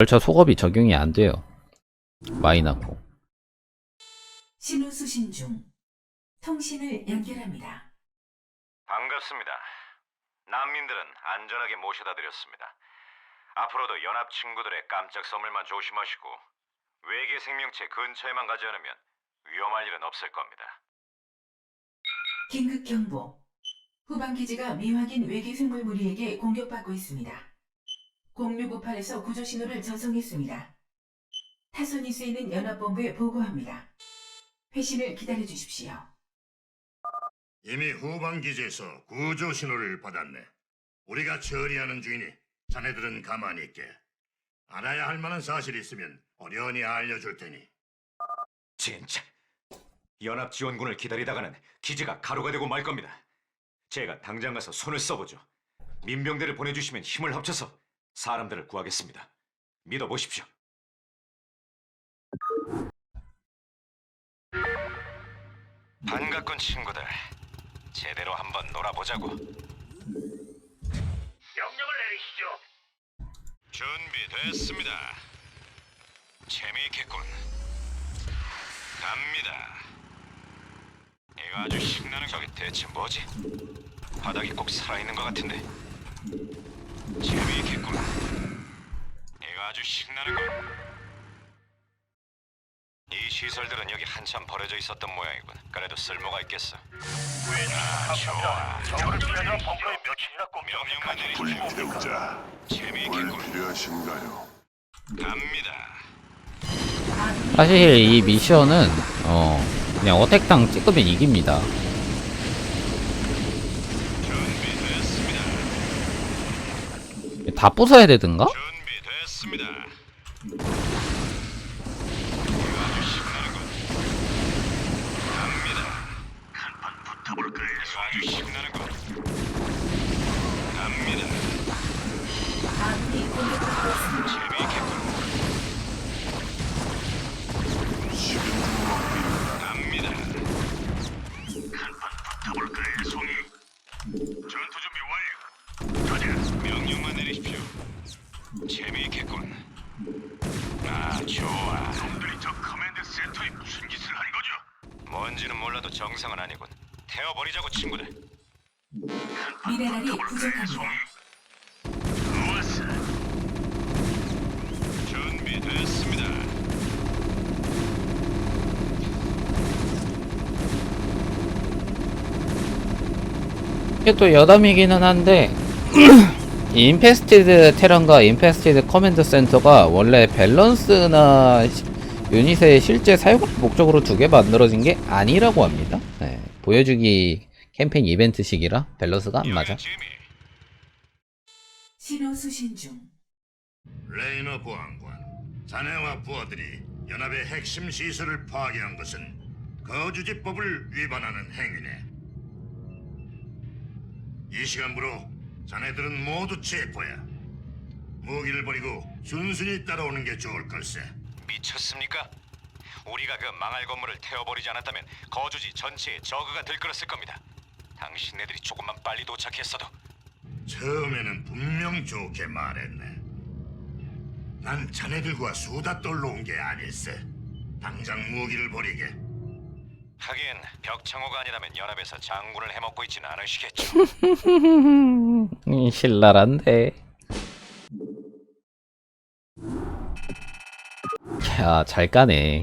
절차 소급이 적용이 안 돼요. 마이너고. 신호 수신 중. 통신을 연결합니다. 반갑습니다. 난민들은 안전하게 모셔다 드렸습니다. 앞으로도 연합 친구들의 깜짝 선물만 조심하시고 외계 생명체 근처에만 가지 않으면 위험할 일은 없을 겁니다. 긴급 경보. 후방 기지가 미확인 외계 생물 무리에게 공격받고 있습니다. 0658에서 구조 신호를 전송했습니다. 타선이 쓰이는 연합본부에 보고합니다. 회신을 기다려 주십시오. 이미 후방 기지에서 구조 신호를 받았네. 우리가 처리하는 중이니 자네들은 가만히 있게. 알아야 할 만한 사실이 있으면 어련히 알려줄 테니. 진짜 연합 지원군을 기다리다가는 기지가 가루가 되고 말 겁니다. 제가 당장 가서 손을 써보죠. 민병대를 보내주시면 힘을 합쳐서 사람들을 구하겠습니다. 믿어보십시오. 반갑군 친구들. 제대로 한번 놀아보자고. 명령을 내리시죠. 준비됐습니다. 재미있겠군. 갑니다. 이거 아주 신나는 저기 대체 뭐지? 바닥이 꼭 살아있는 것 같은데. 재미있겠군. 아주 신나는 것. 이 시설들은 여기 한참 버려져 있었던 모양이군. 그래도 쓸모가 있겠어. 아, 좋아. 명령만 내리십시오. 불태우자. 뭘 재미있겠군. 필요하신가요? 갑니다. 사실 이 미션은 어 그냥 어택당 찍으면 이깁니다. 준비됐습니다. 다 부숴야 되든가? 이거 아주 신나는 것. 갑니다. 한판 붙어볼 거예요. 이거 아주 신나는 것. 갑니다. 재미있겠군. 갑니다. 한판 붙어볼 거예요, 송이. 전투 준비 완료. 가자. 명령만 내리십시오. 재미있겠군. 아, 좋아. 놈들이 저 커맨드 센터에 무슨 짓을 한 거죠? 뭔지는 몰라도 정상은 아니군. 태워버리자고 친구들. 미네랄이 부족합니다. 좋았어. 준비됐습니다. 이게 또 여담이기는 한데 이 인페스티드 테란과 인페스티드 커맨드 센터가 원래 밸런스나 시- 유닛의 실제 사용 목적으로 두 개 만들어진 게 아니라고 합니다. 네, 보여주기 캠페인 이벤트식이라 밸런스가 안 맞아. 신호 수신 중. 레이너 보안관, 자네와 부하들이 연합의 핵심 시설을 파괴한 것은 거주지법을 위반하는 행위네. 이 시간부로 자네들은 모두 체포야. 무기를 버리고 순순히 따라오는 게 좋을 걸세. 미쳤습니까? 우리가 그 망할 건물을 태워버리지 않았다면 거주지 전체에 저그가 들끓었을 겁니다. 당신네들이 조금만 빨리 도착했어도 처음에는 분명 좋게 말했네. 난 자네들과 수다 떨러 온 게 아닐세. 당장 무기를 버리게. 하긴 벽창호가 아니라면 연합에서 장군을 해먹고 있지는 않으시겠죠. 음, 신랄한데. 야, 잘 까네.